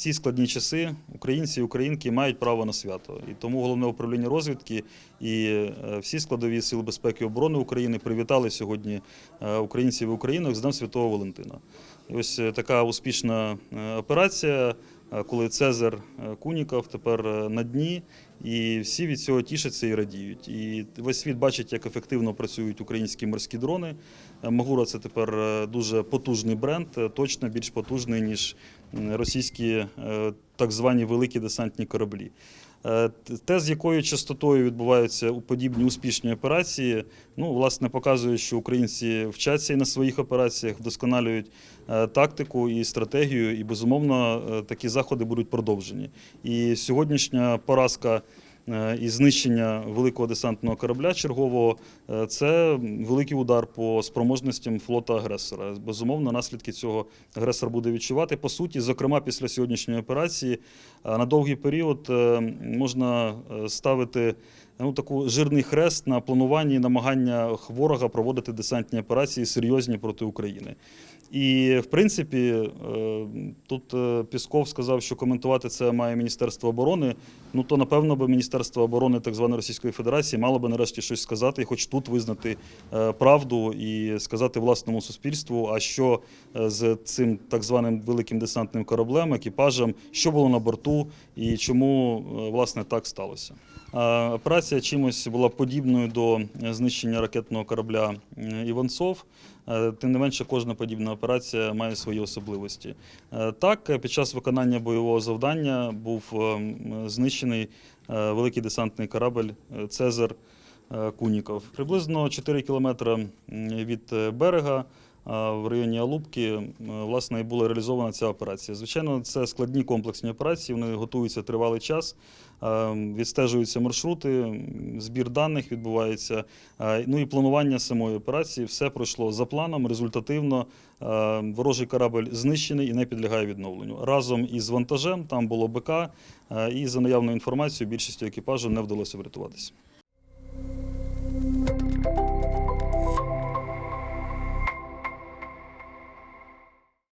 ці складні часи українці і українки мають право на свято. І тому головне управління розвідки і е, всі складові сил безпеки і оборони України привітали сьогодні е, українців і українок з Днем Святого Валентина. І ось е, така успішна операція, коли Цезар е, Куніков тепер е, на дні, і всі від цього тішаться і радіють. І весь світ бачить, як ефективно працюють українські морські дрони. Е, Магура це тепер е, дуже потужний бренд, е, точно більш потужний, ніж російські е, так звані великі десантні кораблі. Е, Те, з якою частотою відбуваються подібні успішні операції, ну, власне, показує, що українці вчаться і на своїх операціях, вдосконалюють е, тактику і стратегію, і, безумовно, е, такі заходи будуть продовжені. І сьогоднішня поразка і знищення великого десантного корабля чергового е, це великий удар по спроможностям флота агресора. Безумовно, наслідки цього агресор буде відчувати. По суті, зокрема, після сьогоднішньої операції е, на довгий період е, можна е, ставити ну, таку жирний хрест на плануванні намагання ворога проводити десантні операції серйозні проти України. І в принципі, е, тут е, Пісков сказав, що коментувати це має Міністерство оборони. Ну то напевно би Міністерство оборони так званої Російської Федерації мало би нарешті щось сказати, і хоч тут визнати е, правду і сказати власному суспільству, а що з цим так званим великим десантним кораблем, екіпажем, що було на борту і чому власне так сталося. Е, Операція чимось була подібною до е, знищення ракетного корабля Іванцов. Е, Тим не менше, кожна подібна операція має свої особливості. Е, Так, під час виконання бойового завдання був знищений великий десантний корабль е, Цезар Куніков. Приблизно 4 кілометри від берега. В районі Алубки власне і була реалізована ця операція. Звичайно, це складні комплексні операції. Вони готуються тривалий час, е, відстежуються маршрути, збір даних відбувається. Е, Ну і планування самої операції все пройшло за планом, результативно. Е, Ворожий корабль знищений і не підлягає відновленню. Разом із вантажем там було БК, е, і за наявною інформацією більшістю екіпажу не вдалося врятуватися.